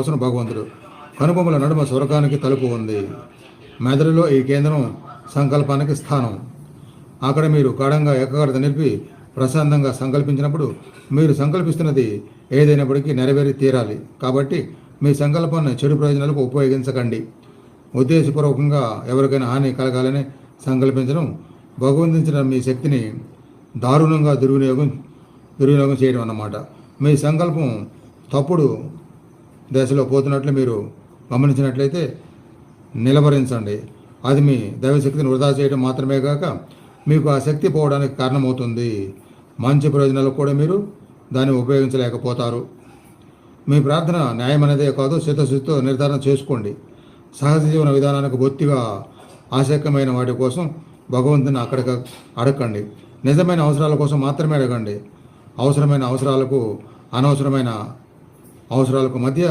అవసరం భగవంతుడు. కనుబొమ్మల నడుమ స్వర్గానికి తలుపు ఉంది. మెదడులో ఈ కేంద్రం సంకల్పానికి స్థానం. అక్కడ మీరు గాఢంగా ఏకాగ్రత నిలిపి ప్రశాంతంగా సంకల్పించినప్పుడు మీరు సంకల్పిస్తున్నది ఏదైనప్పటికీ నెరవేరి తీరాలి. కాబట్టి మీ సంకల్పాన్ని చెడు ప్రయోజనాలకు ఉపయోగించకండి. ఉద్దేశపూర్వకంగా ఎవరికైనా హాని కలగాలని సంకల్పించడం భగవంతించిన మీ శక్తిని దారుణంగా దుర్వినియోగం దుర్వినియోగం చేయడం అన్నమాట. మీ సంకల్పం తప్పుడు దశలో పోతున్నట్లు మీరు గమనించినట్లయితే నిలవరించండి అది మీ దైవశక్తిని వృధా చేయడం మాత్రమే కాక మీకు ఆ శక్తి పోవడానికి కారణమవుతుంది. మంచి ప్రయోజనాలకు కూడా మీరు దాన్ని ఉపయోగించలేకపోతారు. మీ ప్రార్థన న్యాయమనేదే కాదు చిత్తశుద్ధితో నిర్ధారణ చేసుకోండి. సహజ జీవన విధానానికి బొత్తిగా ఆసక్తమైన వాటి కోసం భగవంతుని అక్కడ అడగండి. నిజమైన అవసరాల కోసం మాత్రమే అడగండి. అవసరమైన అవసరాలకు అనవసరమైన అవసరాలకు మధ్య